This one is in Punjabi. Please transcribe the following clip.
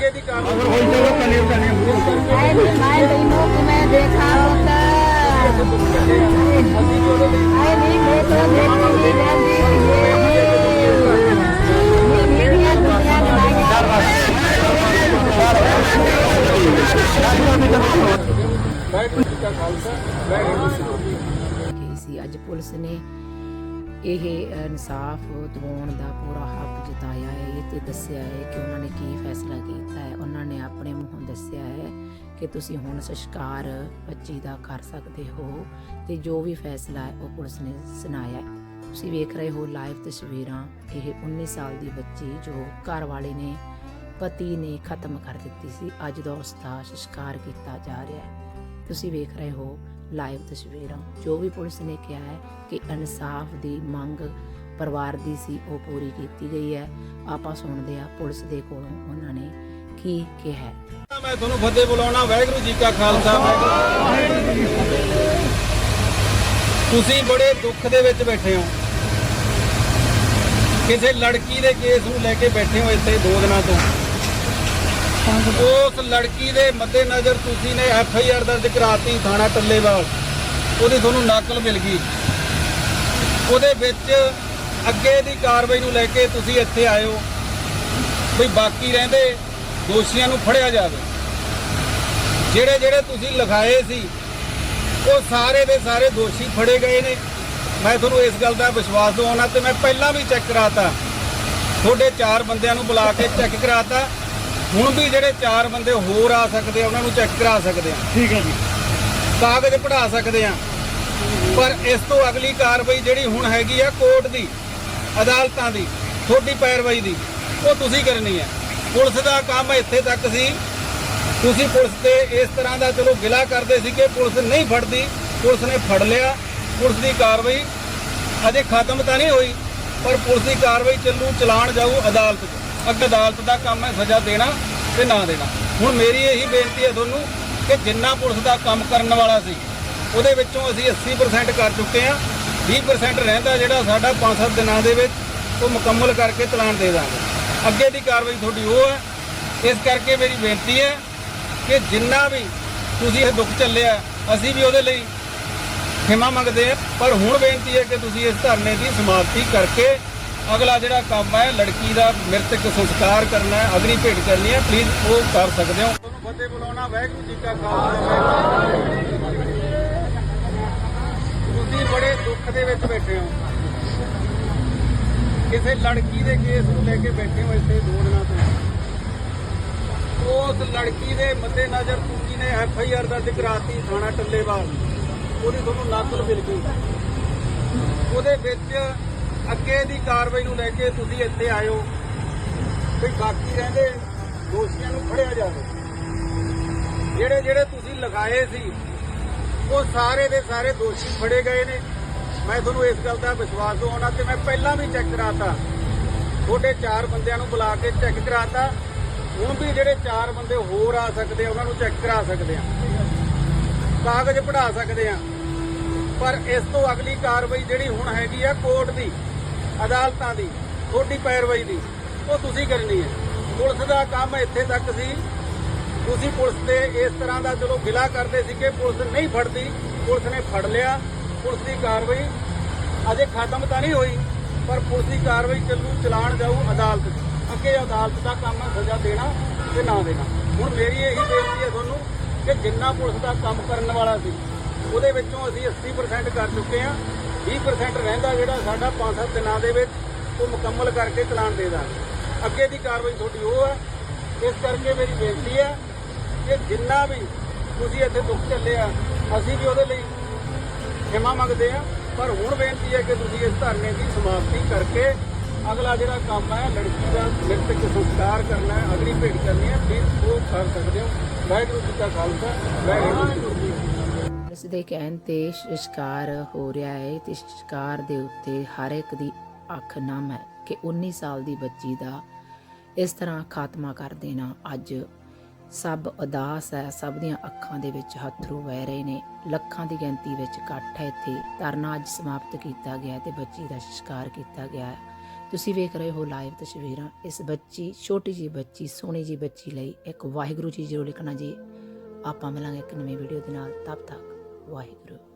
ਅੱਗੇ ਦੀ ਕਾਰਵਾਈ ਹੋਈ ਚਲੋ ਕਲੀਅਰ ਕਰਨੀ ਮੈਂ ਤੈਨੂੰ ਕਿ ਮੈਂ ਦੇਖਾ ਹੁੰਦਾ ਆਏ ਨਹੀਂ ਮੈਂ ਤਾਂ ਦੇਖੀ ਰਹਿੰਦੀ ਸੀ? ਅੱਜ ਪੁਲਿਸ ਨੇ ਇਹ ਇਨਸਾਫ ਦਿਵਾਉਣ ਦਾ ਪੂਰਾ ਹੱਕ ਜਤਾਇਆ ਹੈ ਇਹ ਤੇ ਦੱਸਿਆ ਹੈ ਕਿ ਉਹਨਾਂ ਨੇ ਕੀ ਫੈਸਲਾ ਕੀਤਾ ਹੈ। ਉਹਨਾਂ ਨੇ ਆਪਣੇ ਮੂੰਹੋਂ ਦੱਸਿਆ ਹੈ ਕਿ ਤੁਸੀਂ ਹੁਣ ਸੰਸਕਾਰ ਬੱਚੀ ਦਾ ਕਰ ਸਕਦੇ ਹੋ ਤੇ ਜੋ ਵੀ ਫੈਸਲਾ ਹੈ ਉਹ ਪੁਲਿਸ ਨੇ ਸੁਣਾਇਆ ਹੈ। ਤੁਸੀਂ ਵੇਖ ਰਹੇ ਹੋ ਲਾਈਵ ਤਸਵੀਰਾਂ। ਇਹ 19 ਸਾਲ ਦੀ ਬੱਚੀ ਜੋ ਘਰ ਵਾਲੇ ਨੇ, ਪਤੀ ਨੇ ਖਤਮ ਕਰ ਦਿੱਤੀ ਸੀ। ਅੱਜ ਦਾ ਉਸ ਦਾ ਸੰਸਕਾਰ ਕੀਤਾ ਜਾ ਰਿਹਾ ਹੈ। ਤੁਸੀਂ ਵੇਖ ਰਹੇ ਹੋ ਲਾਈਵ ਤਸਵੀਰਾਂ। ਜੋ ਵੀ ਪੁਲਿਸ ਨੇ ਕਿਹਾ ਹੈ ਕਿ ਇਨਸਾਫ ਦੀ ਮੰਗ ਪਰਿਵਾਰ ਦੀ ਸੀ, ਉਹ ਪੂਰੀ ਕੀਤੀ ਗਈ ਹੈ। ਆਪਾਂ ਸੁਣਦੇ ਆ ਪੁਲਿਸ ਦੇ ਕੋਲੋਂ ਉਹਨਾਂ ਨੇ ਕੀ ਕਿਹਾ ਹੈ। ਮੈਂ ਤੁਹਾਨੂੰ ਫਤਿਹ ਬੁਲਾਉਣਾ, ਵਾਹਿਗੁਰੂ ਜੀ ਕਾ ਖਾਲਸਾ ਤੁਸੀਂ ਬੜੇ ਦੁੱਖ ਦੇ ਵਿੱਚ ਬੈਠੇ ਹੋ। ਕਿਸੇ ਲੜਕੀ ਦੇ ਕੇਸ ਨੂੰ ਲੈ ਕੇ ਬੈਠੇ ਹੋ ਇੱਥੇ ਦੋ ਦਿਨਾਂ ਤੋਂ। ਉਸ ਲੜਕੀ ਦੇ ਮੱਦੇਨਜ਼ਰ ਤੁਸੀਂ ਨੇ ਐਫ ਆਈ ਆਰ ਦਰਜ ਕਰਾਤੀ, ਥਾਣਾ ਟੱਲੇਵਾਲ ਉਹਦੀ ਤੁਹਾਨੂੰ ਨਕਲ ਮਿਲ ਗਈ। ਉਹਦੇ ਵਿੱਚ ਅੱਗੇ ਦੀ ਕਾਰਵਾਈ ਨੂੰ ਲੈ ਕੇ ਤੁਸੀਂ ਇੱਥੇ ਆਏ ਹੋ ਵੀ ਬਾਕੀ ਰਹਿੰਦੇ, ਦੋਸ਼ੀਆਂ ਨੂੰ ਫੜਿਆ ਜਾਵੇ। ਜਿਹੜੇ ਜਿਹੜੇ ਤੁਸੀਂ ਲਿਖਾਏ ਸੀ, ਉਹ ਸਾਰੇ ਦੇ ਸਾਰੇ ਦੋਸ਼ੀ ਫੜੇ ਗਏ ਨੇ। ਮੈਂ ਤੁਹਾਨੂੰ ਇਸ ਗੱਲ ਦਾ ਵਿਸ਼ਵਾਸ ਦਿਵਾਉਣਾ ਤੇ ਮੈਂ ਪਹਿਲਾਂ ਵੀ ਚੈੱਕ ਕਰਾਤਾ। ਤੁਹਾਡੇ ਚਾਰ ਬੰਦਿਆਂ ਨੂੰ ਬੁਲਾ ਕੇ ਚੈੱਕ ਕਰਾਤਾ। ਹੁਣ ਵੀ ਜਿਹੜੇ ਚਾਰ ਬੰਦੇ ਹੋਰ ਆ ਸਕਦੇ ਆ ਉਹਨਾਂ ਨੂੰ ਚੈੱਕ ਕਰਾ ਸਕਦੇ ਆ। ਠੀਕ ਹੈ ਜੀ। ਕਾਗਜ਼ ਪੜਾ ਸਕਦੇ ਆ। ਪਰ ਇਸ ਤੋਂ ਅਗਲੀ ਕਾਰਵਾਈ ਜਿਹੜੀ ਹੁਣ ਹੈਗੀ ਆ ਕੋਰਟ ਦੀ ਅਦਾਲਤਾਂ ਦੀ ਤੁਹਾਡੀ ਪੈਰਵਾਈ ਦੀ ਉਹ ਤੁਸੀਂ ਕਰਨੀ ਹੈ। ਪੁਲਿਸ ਦਾ ਕੰਮ ਇੱਥੇ ਤੱਕ ਸੀ। ਤੁਸੀਂ ਪੁਲਿਸ ਤੇ ਇਸ ਤਰ੍ਹਾਂ ਦਾ ਚਲੋ ਗਿਲਾ ਕਰਦੇ ਸੀ ਕਿ ਪੁਲਿਸ ਨਹੀਂ ਫੜਦੀ ਪੁਲਿਸ ਨੇ ਫੜ ਲਿਆ। ਪੁਲਿਸ ਦੀ ਕਾਰਵਾਈ ਅਜੇ ਖਤਮ ਤਾਂ ਨਹੀਂ ਹੋਈ ਪਰ ਪੁਲਿਸ ਦੀ ਕਾਰਵਾਈ ਚੱਲੂ ਚਲਾਨ ਜਾਊ ਅਦਾਲਤ 'ਚ। ਅੱਗੇ ਅਦਾਲਤ ਦਾ ਕੰਮ ਹੈ, ਸਜ਼ਾ ਦੇਣਾ ਤੇ ਨਾ ਦੇਣਾ। ਹੁਣ ਮੇਰੀ ਇਹੀ ਬੇਨਤੀ ਹੈ ਤੁਹਾਨੂੰ ਕਿ ਜਿੰਨਾ ਪੁਲਿਸ ਦਾ ਕੰਮ ਕਰਨ ਵਾਲਾ ਸੀ, ਉਹਦੇ ਵਿੱਚੋਂ ਅਸੀਂ 80% ਕਰ ਚੁੱਕੇ ਹਾਂ। 20% ਰਹਿੰਦਾ ਜਿਹੜਾ ਸਾਡਾ 5-7 ਦਿਨਾਂ ਦੇ ਵਿੱਚ ਉਹ ਮੁਕੰਮਲ ਕਰਕੇ ਚਲਾਨ ਦੇ ਦਾਂਗੇ। ਅੱਗੇ ਦੀ ਕਾਰਵਾਈ ਤੁਹਾਡੀ ਉਹ ਹੈ। ਇਸ ਕਰਕੇ ਮੇਰੀ ਬੇਨਤੀ ਹੈ ਕਿ ਜਿੰਨਾ ਵੀ ਤੁਸੀਂ ਇਹ ਦੁੱਖ ਚੱਲਿਆ, ਅਸੀਂ ਵੀ ਉਹਦੇ ਲਈ ਖਿਮਾ ਮੰਗਦੇ ਆ ਪਰ ਹੁਣ ਬੇਨਤੀ ਹੈ ਕਿ ਤੁਸੀਂ ਇਸ ਧਰਨੇ ਦੀ ਸਮਾਪਤੀ ਕਰਕੇ ਅਗਲਾ ਜਿਹੜਾ ਕੰਮ ਹੈ, ਲੜਕੀ ਦਾ ਮ੍ਰਿਤਕ ਸੰਸਕਾਰ ਕਰਨਾ ਹੈ, ਅਗਨੀ ਭੇਟ ਕਰਨੀ ਹੈ ਪਲੀਜ਼ ਉਹ ਕਰ ਸਕਦੇ ਹੋ। ਤੁਹਾਨੂੰ ਫਤਿਹ ਬੁਲਾਉਣਾ, ਵਾਹਿਗੁਰੂ ਜੀ ਕਾ ਤੁਸੀਂ ਬੜੇ ਦੁੱਖ ਦੇ ਵਿੱਚ ਬੈਠੇ ਹੋ। ਕਿਸੇ ਲੜਕੀ ਦੇ ਕੇਸ ਨੂੰ ਲੈ ਕੇ ਬੈਠੇ ਹੋ ਇੱਥੇ ਦੋ ਦਿਨਾਂ ਤੋਂ। ਉਸ ਲੜਕੀ ਦੇ ਮੱਦੇ ਨਜ਼ਰ ਤੁਸੀਂ ਨੇ ਐਫ ਆਈ ਆਰ ਦਰਜ ਕਰਾਤੀ ਥਾਣਾ ਟੱਲੇਵਾਲ। ਉਹਦੀ ਤੁਹਾਨੂੰ ਨਕਲ ਮਿਲ ਗਈ। ਉਹਦੇ ਵਿੱਚ ਅੱਗੇ ਦੀ ਕਾਰਵਾਈ ਨੂੰ ਲੈ ਕੇ ਤੁਸੀਂ ਇੱਥੇ ਆਇਓ ਵੀ ਬਾਕੀ ਰਹਿੰਦੇ ਦੋਸ਼ੀਆਂ ਨੂੰ ਫੜਿਆ ਜਾਵੇ। ਜਿਹੜੇ ਜਿਹੜੇ ਤੁਸੀਂ ਲਗਾਏ ਸੀ, ਉਹ ਸਾਰੇ ਦੇ ਸਾਰੇ ਦੋਸ਼ੀ ਫੜੇ ਗਏ ਨੇ। ਮੈਂ ਤੁਹਾਨੂੰ ਇਸ ਗੱਲ ਦਾ ਵਿਸ਼ਵਾਸ ਦਿਵਾਉਣਾ ਤੇ ਮੈਂ ਪਹਿਲਾਂ ਵੀ ਚੈੱਕ ਕਰਾਤਾ। ਤੁਹਾਡੇ ਚਾਰ ਬੰਦਿਆਂ ਨੂੰ ਬੁਲਾ ਕੇ ਚੈੱਕ ਕਰਾਤਾ। ਹੁਣ ਵੀ ਜਿਹੜੇ ਚਾਰ ਬੰਦੇ ਹੋਰ ਆ ਸਕਦੇ ਆ, ਉਹਨਾਂ ਨੂੰ ਚੈੱਕ ਕਰਾ ਸਕਦੇ ਆ। ਕਾਗਜ਼ ਪੜਾ ਸਕਦੇ ਆ। ਪਰ ਇਸ ਤੋਂ ਅਗਲੀ ਕਾਰਵਾਈ ਜਿਹੜੀ ਹੁਣ ਹੈਗੀ ਆ, ਕੋਰਟ ਦੀ ਅਦਾਲਤਾਂ ਦੀ, ਤੁਹਾਡੀ ਪੈਰਵਾਈ ਦੀ, ਉਹ ਤੁਸੀਂ ਕਰਨੀ ਹੈ। ਪੁਲਿਸ ਦਾ ਕੰਮ ਇੱਥੇ ਤੱਕ ਸੀ। ਤੁਸੀਂ ਪੁਲਿਸ ਤੇ ਇਸ ਤਰ੍ਹਾਂ ਦਾ ਜਦੋਂ ਗਿਲਾ ਕਰਦੇ ਸੀ ਕਿ ਪੁਲਿਸ ਨਹੀਂ ਫੜਦੀ, ਪੁਲਿਸ ਨੇ ਫੜ ਲਿਆ, ਪੁਲਿਸ ਦੀ ਕਾਰਵਾਈ ਅਜੇ ਖਤਮ ਤਾਂ ਨਹੀਂ ਹੋਈ, ਪਰ ਪੁਲਿਸ ਦੀ ਕਾਰਵਾਈ ਚੱਲੂ ਚਲਾਨ ਜਾਊ ਅਦਾਲਤ ਅੱਗੇ ਅਦਾਲਤ ਦਾ ਕੰਮ ਹੈ ਸਜ਼ਾ ਦੇਣਾ ਤੇ ਨਾ ਦੇਣਾ। ਹੁਣ ਮੇਰੀ ਇਹੀ ਬੇਨਤੀ ਹੈ ਤੁਹਾਨੂੰ ਕਿ ਜਿੰਨਾ ਪੁਲਿਸ ਦਾ ਕੰਮ ਕਰਨ ਵਾਲਾ ਸੀ, ਉਹਦੇ ਵਿੱਚੋਂ ਅਸੀਂ 80% ਕਰ ਚੁੱਕੇ ਹਾਂ। 20% ਰਹਿੰਦਾ ਜਿਹੜਾ ਸਾਡਾ 5-7 ਦਿਨਾਂ ਦੇ ਵਿੱਚ ਉਹ ਮੁਕੰਮਲ ਕਰਕੇ ਚਲਾਨ ਦੇ ਦਾਂਗੇ। ਅੱਗੇ ਦੀ ਕਾਰਵਾਈ ਤੁਹਾਡੀ ਉਹ ਹੈ। ਇਸ ਕਰਕੇ ਮੇਰੀ ਬੇਨਤੀ ਹੈ ਕਿ ਜਿੰਨਾ ਵੀ ਤੁਸੀਂ ਇੱਥੇ ਦੁੱਖ ਚੱਲਿਆ ਅਸੀਂ ਵੀ ਉਹਦੇ ਲਈ ਖਿਮਾ ਮੰਗਦੇ ਆ। ਪਰ ਹੁਣ ਬੇਨਤੀ ਹੈ ਕਿ ਤੁਸੀਂ ਇਸ ਧਰਨੇ ਦੀ ਸਮਾਪਤੀ ਕਰਕੇ ਅਗਲਾ ਜਿਹੜਾ ਕੰਮ ਹੈ, ਲੜਕੀ ਦਾ ਮ੍ਰਿਤਕ ਸੰਸਕਾਰ ਕਰਨਾ ਹੈ, ਅਗਲੀ ਭੇਟ ਕਰਨੀ ਹੈ ਪਲੀਜ਼ ਉਹ ਕਰ ਸਕਦੇ ਹੋ। ਵਾਹਿਗੁਰੂ ਜੀ ਕਾ ਖਾਲਸਾ, ਵਾਹਿਗੁਰੂ ਜੀ ਕੀ ਫਤਿਹ ਇਸ ਦੇ ਕਹਿਣ ਤੇ ਸੰਸਕਾਰ ਹੋ ਰਿਹਾ ਹੈ ਤੇ ਸ਼ਿਕਾਰ ਦੇ ਉੱਤੇ ਹਰ ਇੱਕ ਦੀ ਅੱਖ ਨਮ ਹੈ ਕਿ 19 ਸਾਲ ਦੀ ਬੱਚੀ ਦਾ ਇਸ ਤਰ੍ਹਾਂ ਖਾਤਮਾ ਕਰ ਦੇਣਾ ਅੱਜ ਸਭ ਉਦਾਸ ਹੈ, ਸਭ ਦੀਆਂ ਅੱਖਾਂ ਦੇ ਵਿੱਚ ਹੱਥਰੂ ਵਹਿ ਰਹੇ ਨੇ, ਲੱਖਾਂ ਦੀ ਗਿਣਤੀ ਵਿੱਚ ਇਕੱਠ ਹੈ ਇੱਥੇ, ਧਰਨਾ ਅੱਜ ਸਮਾਪਤ ਕੀਤਾ ਗਿਆ ਹੈ ਤੇ ਬੱਚੀ ਦਾ ਸ਼ਿਕਾਰ ਕੀਤਾ ਗਿਆ ਹੈ। ਤੁਸੀਂ ਵੇਖ ਰਹੇ ਹੋ ਲਾਈਵ ਤਸਵੀਰਾਂ, ਇਸ ਬੱਚੀ, ਛੋਟੀ ਜੀ ਬੱਚੀ, ਸੋਹਣੀ ਜੀ ਬੱਚੀ ਲਈ ਇੱਕ ਵਾਹਿਗੁਰੂ ਜੀ ਜ਼ਰੂਰ ਲਿਖਣਾ ਜੀ। ਆਪਾਂ ਮਿਲਾਂਗੇ ਇੱਕ ਨਵੀਂ ਵੀਡੀਓ ਦੇ ਨਾਲ, ਤਬ ਤੱਕ। ਵਾਹਿਗੁਰੂ